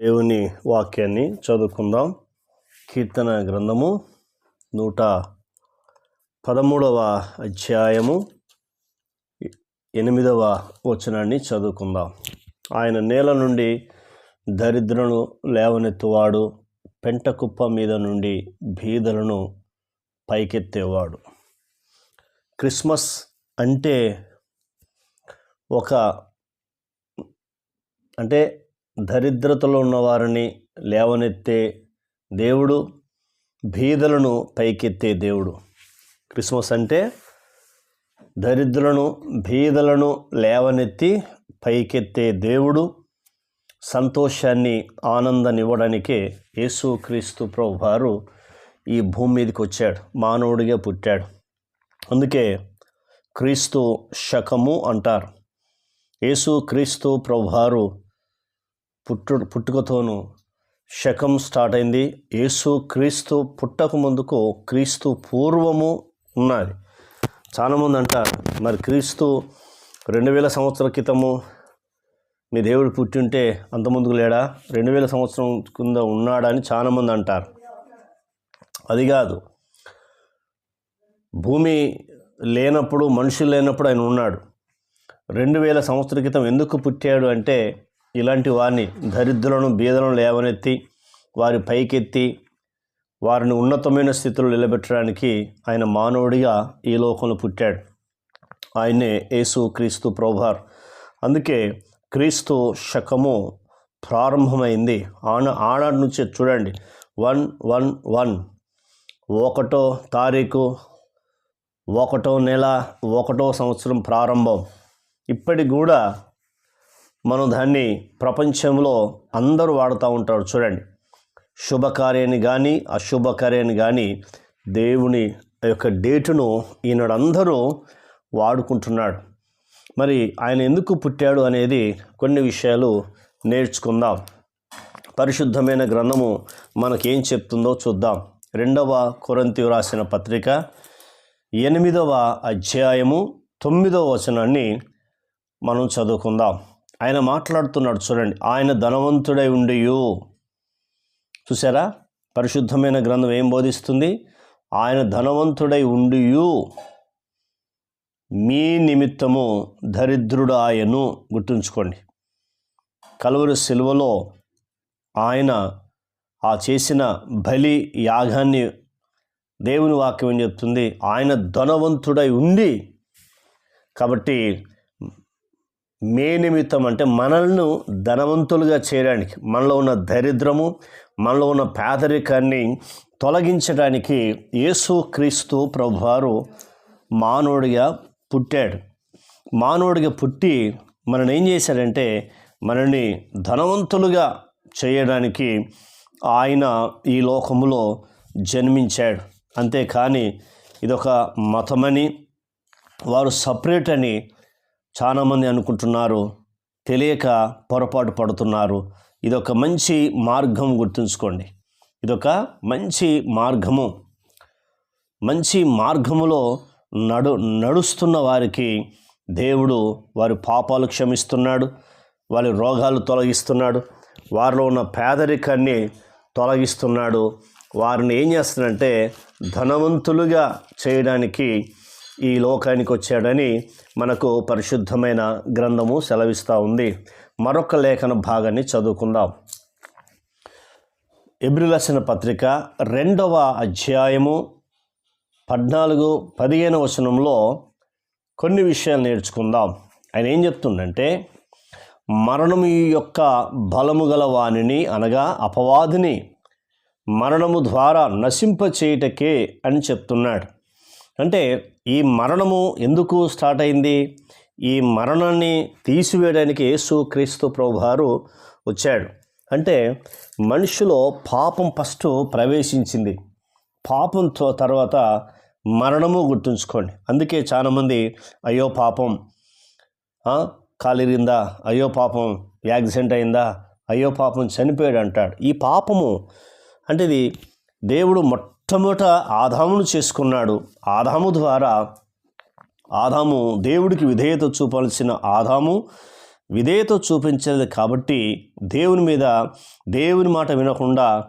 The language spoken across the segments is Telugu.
దేవుని వాక్యాన్ని చదువుకుందాం. కీర్తన గ్రంథము నూట పదమూడవ అధ్యాయము ఎనిమిదవ వచనాన్ని చదువుకుందాం. ఆయన నేల నుండి దరిద్రను లేవనెత్తువాడు పెంట కుప్ప మీద నుండి బీదలను పైకెత్తేవాడు. క్రిస్మస్ అంటే ఒక అంటే దరిద్రతలో ఉన్నవారిని లేవనెత్తే దేవుడు బీదలను పైకెత్తే దేవుడు. క్రిస్మస్ అంటే దరిద్రులను బీదలను లేవనెత్తి పైకెత్తే దేవుడు. సంతోషాన్ని ఆనందాన్నివ్వడానికే యేసుక్రీస్తు ప్రభు వారు ఈ భూమి మీదకి వచ్చాడు మానవుడిగా పుట్టాడు. అందుకే క్రీస్తు శకము అంటారు. యేసు క్రీస్తు ప్రభువారు పుట్టు పుట్టుకతోనూ శకం స్టార్ట్ అయింది యేసు క్రీస్తు పుట్టక ముందుకు క్రీస్తు పూర్వము ఉన్నది. చాలామంది అంటారు మరి క్రీస్తు రెండు వేల సంవత్సరాల క్రితము మీ దేవుడు పుట్టింటే అంత ముందుకు లేడా? రెండు వేల సంవత్సరం కింద ఉన్నాడా? అని చాలామంది అంటారు. అది కాదు. భూమి లేనప్పుడు మనుషులు లేనప్పుడు ఆయన ఉన్నాడు. రెండు వేల సంవత్సరాల క్రితం ఎందుకు పుట్టాడు అంటే ఇలాంటి వారిని దరిద్రులను బీదలను లేవనెత్తి వారి పైకెత్తి వారిని ఉన్నతమైన స్థితిలో నిలబెట్టడానికి ఆయన మానవుడిగా ఈ లోకంలో పుట్టాడు. ఆయనే యేసు క్రీస్తు ప్రోభార్ అందుకే క్రీస్తు శకము ప్రారంభమైంది. ఆన ఆనాటి నుంచి చూడండి. One one one. ఒకటో తారీఖు ఒకటో నెల ఒకటో సంవత్సరం ప్రారంభం. ఇప్పటికి కూడా మనం దాన్ని ప్రపంచంలో అందరూ వాడుతూ ఉంటారు. చూడండి. శుభకార్యాన్ని కానీ అశుభకార్యాన్ని కానీ దేవుని యొక్క డేటును ఈనాడు అందరూ వాడుకుంటున్నాడు. మరి ఆయన ఎందుకు పుట్టాడు అనేది కొన్ని విషయాలు నేర్చుకుందాం. పరిశుద్ధమైన గ్రంథము మనకేం చెప్తుందో చూద్దాం. రెండవ కొరంతి రాసిన పత్రిక ఎనిమిదవ అధ్యాయము తొమ్మిదవ వచనాన్ని మనం చదువుకుందాం. ఆయన మాట్లాడుతున్నాడు చూడండి. ఆయన ధనవంతుడై ఉండియు. చూసారా పరిశుద్ధమైన గ్రంథం ఏం బోధిస్తుంది? ఆయన ధనవంతుడై ఉండియు. మీ నిమిత్తము దరిద్రుడు ఆయను గుర్తుంచుకోండి. కలువరి సిలువలో ఆయన ఆ చేసిన బలి యాగాన్ని దేవుని వాక్యం ఏం చెప్తుంది? ఆయన ధనవంతుడై ఉండి. కాబట్టి మే నిమిత్తం అంటే మనల్ని ధనవంతులుగా చేయడానికి మనలో ఉన్న దరిద్రము మనలో ఉన్న పేదరికాన్ని తొలగించడానికి యేసు క్రీస్తు ప్రభువారు మానవుడిగా పుట్టాడు. మానవుడిగా పుట్టి మనని ఏం చేశాడంటే మనల్ని ధనవంతులుగా చేయడానికి ఆయన ఈ లోకములో జన్మించాడు. అంతేకాని ఇదొక మతమని వారు సపరేట్ అని చాలామంది అనుకుంటున్నారు తెలియక పొరపాటు పడుతున్నారు. ఇదొక మంచి మార్గం గుర్తుంచుకోండి. ఇదొక మంచి మార్గము. మంచి మార్గములో నడు నడుస్తున్న వారికి దేవుడు వారి పాపాలు క్షమిస్తున్నాడు వారి రోగాలు తొలగిస్తున్నాడు వారిలో ఉన్న పేదరికాన్ని తొలగిస్తున్నాడు. వారిని ఏం చేస్తున్నాడంటే ధనవంతులుగా చేయడానికి ఈ లోకానికి వచ్చాడని మనకు పరిశుద్ధమైన గ్రంథము సెలవిస్తూ ఉంది. మరొక లేఖన భాగాన్ని చదువుకుందాం. ఎబ్రిలసిన పత్రిక రెండవ అధ్యాయము పద్నాలుగు పదిహేను వచనంలో కొన్ని విషయాలు నేర్చుకుందాం. ఆయన ఏం చెప్తుండంటే మరణము యొక్క బలము గల వాణిని అనగా అపవాదిని మరణము ద్వారా నశింపచేయుటకే అని చెప్తున్నాడు. అంటే ఈ మరణము ఎందుకు స్టార్ట్ అయింది? ఈ మరణాన్ని తీసివేయడానికి యేసు క్రీస్తు ప్రభువారు వచ్చాడు. అంటే మనిషిలో పాపం ఫస్ట్ ప్రవేశించింది. పాపంతో తర్వాత మరణము గుర్తుంచుకోండి. అందుకే చాలామంది అయ్యో పాపం కాలిరిందా? అయ్యో పాపం యాక్సిడెంట్ అయిందా? అయ్యో పాపం చనిపోయాడు అంటాడు ఈ పాపము అంటే ఇది దేవుడు మొట్టమొదట ఆదామును చేసుకున్నాడు. ఆదాము ద్వారా ఆదాము దేవుడికి విధేయత చూపాల్సిన ఆదాము విధేయత చూపించేది కాబట్టి దేవుని మీద దేవుని మాట వినకుండా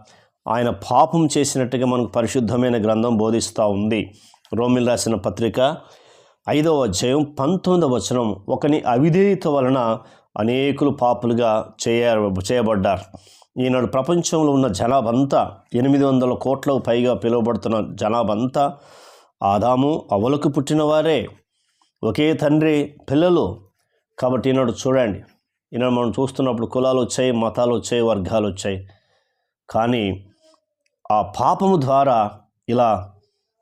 ఆయన పాపం చేసినట్టుగా మనకు పరిశుద్ధమైన గ్రంథం బోధిస్తూ ఉంది. రోమిల్ రాసిన పత్రిక ఐదవ అధ్యాయం పంతొమ్మిదవ వచనం. ఒకని అవిధేయత వలన అనేకులు పాపులుగా చేయ చేయబడ్డారు. ఈనాడు ప్రపంచంలో ఉన్న జనాభంతా ఎనిమిది వందల కోట్లకు పైగా పిలువబడుతున్న జనాభంతా ఆదాము అవలకు పుట్టినవారే ఒకే తండ్రి పిల్లలు. కాబట్టి ఈనాడు చూడండి ఈనాడు మనం చూస్తున్నప్పుడు కులాలు వచ్చాయి మతాలు వచ్చాయి వర్గాలు వచ్చాయి. కానీ ఆ పాపము ద్వారా ఇలా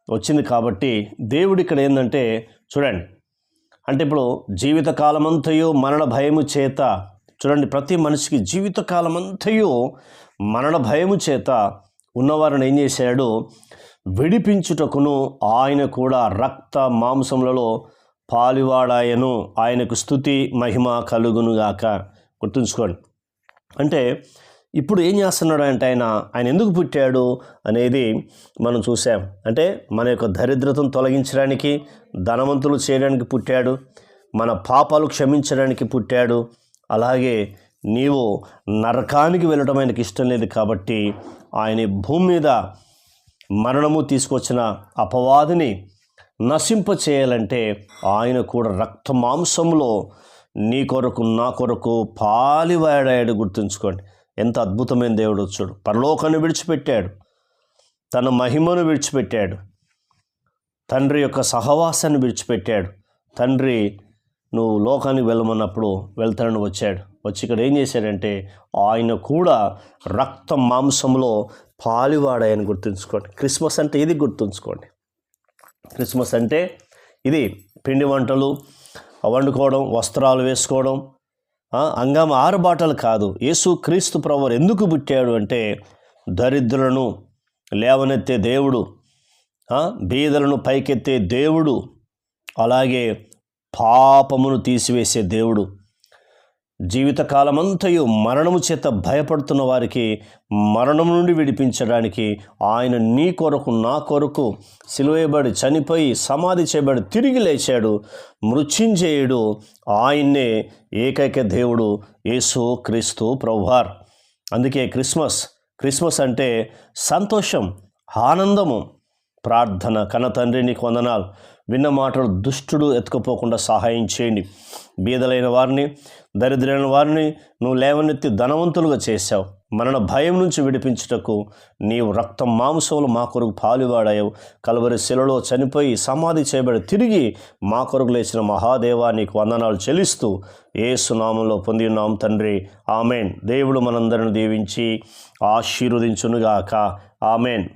వచ్చింది కాబట్టి దేవుడు ఇక్కడ ఏంటంటే చూడండి అంటే ఇప్పుడు జీవితకాలమంతయు మరణ భయము చేత చూడండి ప్రతి మనిషికి జీవితకాలమంతయు మరణ భయము చేత ఉన్నవారిని ఏం చేశాడు? విడిపించుటకును ఆయన కూడా రక్త మాంసములలో పాలివాడాయను. ఆయనకు స్థుతి మహిమ కలుగునుగాక. గుర్తుంచుకోండి. అంటే ఇప్పుడు ఏం చేస్తున్నాడు అంటే ఆయన ఆయన ఎందుకు పుట్టాడు అనేది మనం చూసాం అంటే మన యొక్క దరిద్రతను తొలగించడానికి ధనవంతులు చేయడానికి పుట్టాడు. మన పాపాలు క్షమించడానికి పుట్టాడు. అలాగే నీవు నరకానికి వెళ్ళడం ఆయనకి ఇష్టం లేదు కాబట్టి ఆయన భూమి మీద మరణము తీసుకొచ్చిన అపవాదిని నశింప చేయాలంటే ఆయన కూడా రక్త మాంసంలో నీ కొరకు నా కొరకు పాలివాడాడు గుర్తుంచుకోండి. ఎంత అద్భుతమైన దేవుడు చూడు పరలోకాన్ని విడిచిపెట్టాడు. తన మహిమను విడిచిపెట్టాడు. తండ్రి యొక్క సహవాసాన్ని విడిచిపెట్టాడు. తండ్రి నువ్వు లోకానికి వెళ్ళమన్నప్పుడు వెళ్తానని వచ్చాడు. వచ్చి ఇక్కడ ఏం చేశాడంటే ఆయన కూడా రక్త మాంసంలో పాలివాడాయని గుర్తుంచుకోండి. క్రిస్మస్ అంటే ఇది గుర్తుంచుకోండి? క్రిస్మస్ అంటే ఇది పిండి వంటలు వండుకోవడం వస్త్రాలు వేసుకోవడం అంగం ఆరుబాటలు కాదు. యేసు క్రీస్తు ప్రవర్ ఎందుకు పుట్టాడు అంటే దరిద్రులను లేవనెత్తే దేవుడు బీదలను పైకెత్తే దేవుడు అలాగే పాపమును తీసివేసే దేవుడు. జీవితకాలమంతయు మరణము చేత భయపడుతున్న వారికి మరణం నుండి విడిపించడానికి ఆయన నీ కొరకు నా కొరకు సిలువేయబడి చనిపోయి సమాధి చేయబడి తిరిగి లేచాడు. మృత్యుంజేయుడు ఆయన్నే ఏకైక దేవుడు యేసు క్రీస్తు ప్రభువార్. అందుకే క్రిస్మస్ క్రిస్మస్ అంటే సంతోషం ఆనందము. ప్రార్థన కన్న తండ్రి నీకు వందనాలు. విన్న మాటలు దుష్టుడు ఎత్తుకుపోకుండా సహాయం చేయండి. బీదలైన వారిని దరిద్రైన వారిని నువ్వు లేవనెత్తి ధనవంతులుగా చేశావు. మరణ భయం నుంచి విడిపించుటకు నీవు రక్తం మాంసములు మా కొరకు పాలువాడాయవు కలవరి శిలలో చనిపోయి సమాధి చేయబడి తిరిగి మా కొరకు లేచిన మహాదేవా నీకు వందనాలు చెల్లిస్తూ ఏసునామంలో పొంది ఉన్నాం తండ్రి. ఆమెన్. దేవుడు మనందరిని దీవించి ఆశీర్వదించునుగాక. ఆమెన్.